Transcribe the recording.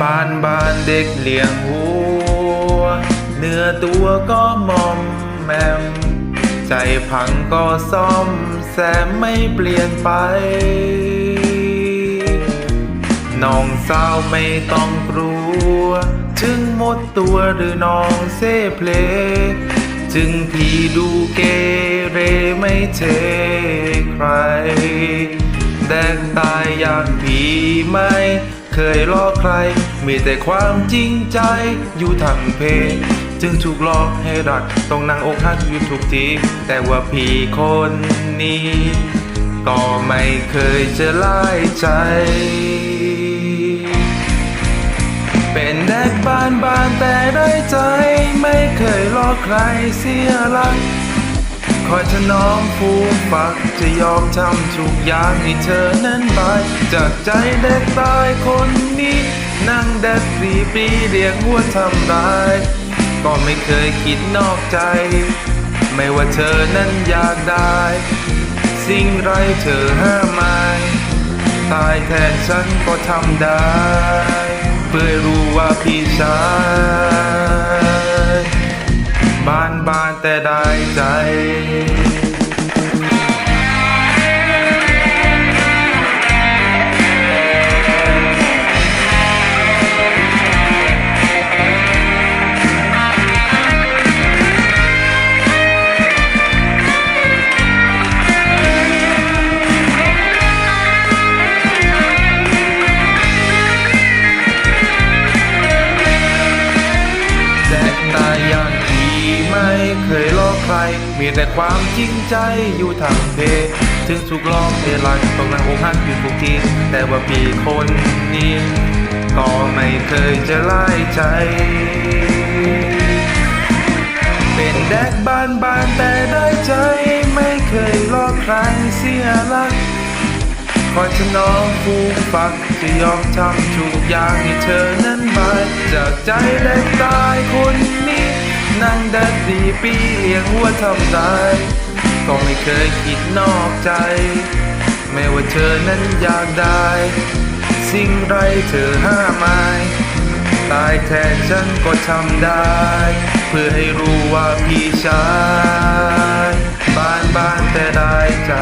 บ้านบ้านเด็กเลี้ยงวัว เนื้อตัวก็มอมแมม ใจพังก็ซ่อมแซมไม่เปลี่ยนไปน้องสาวไม่ต้องกลัวจึงหมดตัวหรือน้องเซเพลจึงพี่ดูเกเรไม่เทใคร แดงตายอย่างผีไม่ เคยลอกใคร มีแต่ความจริงใจอยู่ทางเพศจึงถูกหลอกให้รักต้องนั่งอกหักอยู่ทุกที แต่ว่าพี่คนนี้ ก็ไม่เคยจะไล่ใจ เป็นแดกบ้านบานแต่ได้ใจ ไม่เคยหลอกใครเสียหลัก คอยถนอมฟูมฝักจะยอมทำทุกอย่างให้เธอนั้นไป จากใจเด็กตายคนนี้ นั่งแดดสีปีเรียกหัวทำร้ายก็ไม่เคยคิดนอกใจ ไม่ว่าเธอนั้นอยากได้ สิ่งไรเธอห้ามไม่ตายแทนฉันก็ทำได้ เพื่อรู้ว่าพี่ชาย แต่ได้ใจ เคยหลอกใคร มีแต่ความจริงใจอยู่ทางเพ ถึงถูกหลอกเทลันต้องนั่งอกหักอยู่ทุกที แต่ว่าพี่คนนี้ ก็ไม่เคยจะไล่ใจ เป็นแดกบ้านบานแต่ได้ใจ ไม่เคยหลอกใครเสียลักคอยถนอมฟูมฝักจะยอมทำทุกอย่างให้เธอนั้นมาจากใจได้ตายคน นั่งดัดดีปีเลี้ยงหัวทำตายก็ไม่เคยคิดนอกใจ ไม่ว่าเธอนั้นอยากได้ สิ่งไรเธอห้ามไม่ตายแทนฉันก็ทำได้ เพื่อให้รู้ว่าพี่ชาย บ้านบ้านแต่ได้ใจ